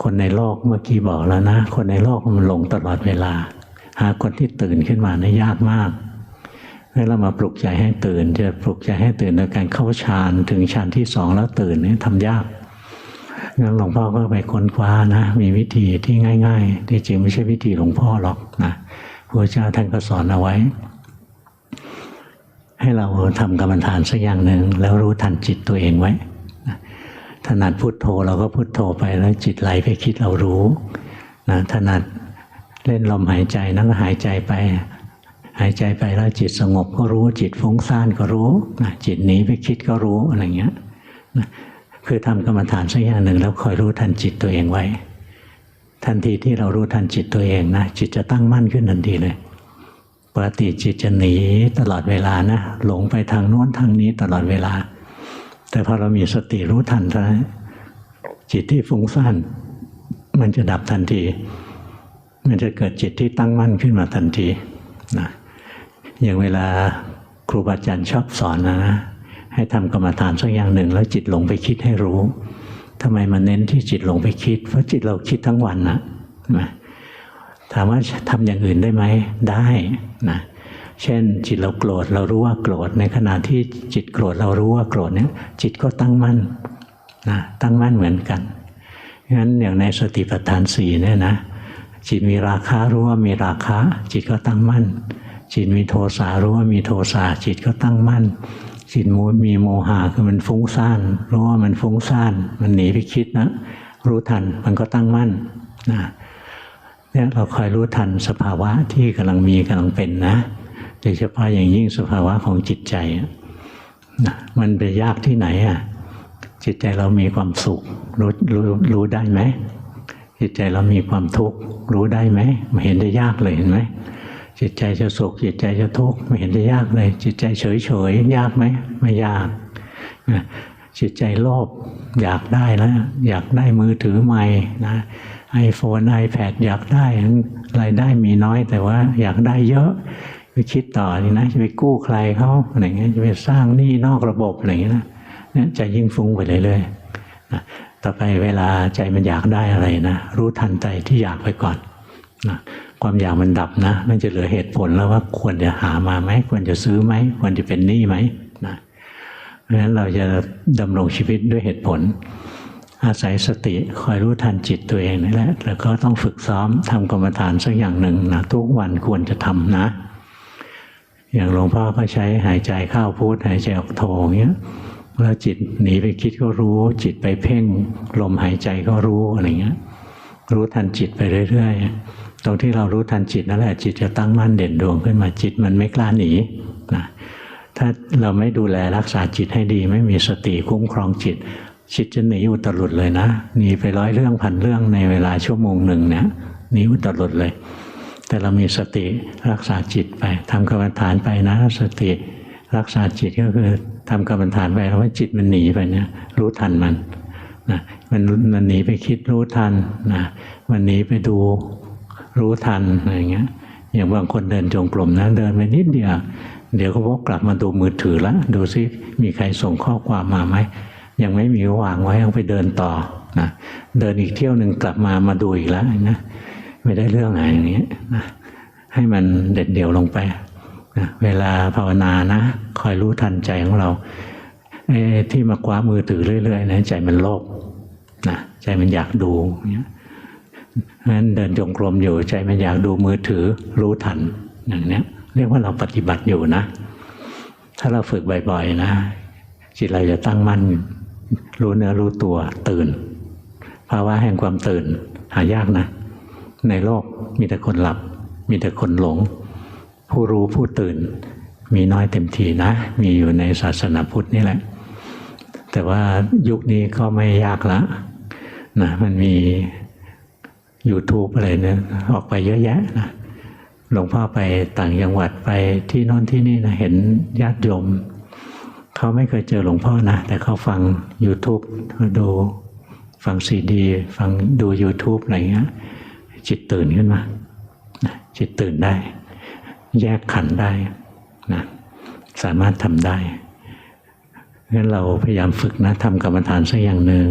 คนในโลกเมื่อกี้บอกแล้วนะ คนในโลกมันหลงตลอดเวลา หาคนที่ตื่นขึ้นมาเนี่ยยากมากให้เรามาปลุกใจให้ตื่น จะปลุกใจให้ตื่นโดยการเข้าฌานถึงฌานที่สองแล้วตื่นเนี่ยทำยากงั้นหลวงพ่อก็ไปค้นคว้านะ มีวิธีที่ง่าย ๆ ที่จริงไม่ใช่วิธีหลวงพ่อหรอกนะพระเจ้าท่านก็สอนเอาไว้ ให้เราทำกรรมฐานสักอย่างหนึ่งแล้วรู้ทันจิตตัวเองไว้ ถนัดพุโทโธเราก็พุโทโธไปแล้วจิตไหลไปคิดเรารู้นะถนัดเล่นลมหายใจนั่งหายใจไป หายใจไปแล้วจิตสงบก็รู้ จิตฟุ้งซ่านก็รู้นะจิตหนีไปคิดก็รู้อะไรเงี้ยนะคือทำกรรมฐานสักอย่างหนึ่งแล้วคอยรู้ทันจิตตัวเองไว้ ทันทีที่เรารู้ทันจิตตัวเองนะจิตจะตั้งมั่นขึ้นทันทีเลยปกติจิตจะหนีตลอดเวลานะหลงไปทางโน้นทางนี้ตลอดเวลา แต่พอเรามีสติรู้ทันซะจิตที่ฟุ้งซ่านมันจะดับทันที มันจะเกิดจิตที่ตั้งมั่นขึ้นมาทันทีนะอย่างเวลาครูบาอาจารย์ชอบสอนนะ ให้ทำกรรมฐานสักอย่างหนึ่ง แล้วจิตหลงไปคิดให้รู้ทำไมมันเน้นที่จิตหลงไปคิด เพราะจิตเราคิดทั้งวันนะนะถามว่าทำอย่างอื่นได้ไหมได้นะ เช่น จิตเราโกรธเรารู้ว่าโกรธ ในขณะที่จิตโกรธเรารู้ว่าโกรธเนี่ยจิตก็ตั้งมั่นนะตั้งมั่นเหมือนกันงั้นอย่างในสติปัฏฐานสี่เนี่ยนะจิตมีราคะรู้ว่ามีราคะจิตก็ตั้งมั่น จิตมีโทสะรู้ว่ามีโทสะจิตก็ตั้งมั่น จิตมีโมหะคือมันฟุ้งซ่านรู้ว่ามันฟุ้งซ่านมันหนีไปคิดนะรู้ทันมันก็ตั้งมั่นนะเนี่ยเราคอยรู้ทันสภาวะที่กำลังมีกำลังเป็นนะ โดยเฉพาะอย่างยิ่งสภาวะของจิตใจนะมันไปยากที่ไหนอะจิตใจเรามีความสุขรู้รู้รู้ได้ไหมจิตใจเรามีความทุกข์รู้ได้ไหมไม่เห็นจะยากเลยเห็นไหมจิตใจจะสุขจิตใจจะทุกข์ไม่เห็นจะยากเลย จิตใจเฉยเฉยยากไหมไม่ยากจิตใจโลภอยากได้แล้วอยากได้มือถือใหม่นะไอโฟนไอแพดอยากได้รายได้มีน้อยแต่ว่าอยากได้เยอะ ไปคิดต่อนี่นะจะไปกู้ใครเขาอะไรเงี้ยจะไปสร้างหนี้นอกระบบอะไรเงี้ยนะเนี่ยใจยิ่งฟุ้งไปเรื่อยๆนะต่อไปเวลาใจมันอยากได้อะไรนะรู้ทันใจที่อยากไปก่อนนะความอยากมันดับนะ มันจะเหลือเหตุผลแล้วว่าควรจะหามาไหมควรจะซื้อไหมควรจะเป็นหนี้ไหมนะเพราะฉะนั้นเราจะดำรงชีวิตด้วยเหตุผล อาศัยสติคอยรู้ทันจิตตัวเองนี่แหละแล้วก็ต้องฝึกซ้อมทำกรรมฐานสักอย่างหนึ่งนะทุกวันควรจะทำนะ อย่างหลวงพ่อก็ใช้หายใจเข้าพุทหายใจออกโทอย่างเงี้ยแล้วจิตหนีไปคิดก็รู้ จิตไปเพ่งลมหายใจก็รู้อะไรเงี้ยรู้ทันจิตไปเรื่อยๆ ตรงที่เรารู้ทันจิตนั่นแหละจิตจะตั้งมั่นเด่นดวงขึ้นมาจิตมันไม่กล้าหนีนะถ้าเราไม่ดูแลรักษาจิตให้ดี ไม่มีสติคุ้มครองจิต จิตจะหนีอุตรุดเลยนะหนีไปร้อยเรื่องพันเรื่องในเวลาชั่วโมงหนึ่งเนี่ยหนีอุตรุดเลย แต่เรามีสติรักษาจิตไปทำกรรมฐานไปนะ สติรักษาจิตก็คือทำกรรมฐานไปแล้วว่าจิตมันหนีไปเนี่ยรู้ทันมันนะมันมันหนีไปคิดรู้ทันนะมันหนีไปดูรู้ทันอะไรอย่างเงี้ยอย่างบางคนเดินจงกรมนะเดินไปนิดเดียวเดี๋ยวก็วกกลับมาดูมือถือละดูซิมีใครส่งข้อความมาไหมยังไม่มีวางไว้เอาไปเดินต่อนะเดินอีกเที่ยวหนึ่งกลับมามาดูอีกแล้วนะ ไม่ได้เรื่องอะไรอย่างนี้นะให้มันเด็ดเดี่ยวลงไปนะเวลาภาวนานะคอยรู้ทันใจของเราไอ้ที่มาคว้ามือถือเรื่อยๆนะใจมันโลภนะใจมันอยากดูเนี่ยงั้นเดินจงกรมอยู่ใจมันอยากดูมือถือรู้ทันอย่างเนี้ยเรียกว่าเราปฏิบัติอยู่นะ ถ้าเราฝึกบ่อยๆนะ จิตเราจะตั้งมั่นรู้เนื้อรู้ตัวตื่นภาวะแห่งความตื่นหายากนะ ในโลกมีแต่คนหลับ มีแต่คนหลง ผู้รู้ผู้ตื่น มีน้อยเต็มทีนะ มีอยู่ในศาสนาพุทธนี่แหละ แต่ว่ายุคนี้ก็ไม่ยากละนะมันมี YouTube อะไรเนี่ยออกไปเยอะแยะนะหลวงพ่อไปต่างจังหวัดไปที่น่นที่นี่นะเห็นญาติโยม เขาไม่เคยเจอหลวงพ่อนะ แต่เขาฟัง YouTube ดูฟังซีดี ฟังดู YouTube อะไรเงี้ย จิตตื่นขึ้นมาจิตตื่นได้ แยกขันได้นะสามารถทำได้งั้นเราพยายามฝึกนะทำกรรมฐานสักอย่างหนึ่ง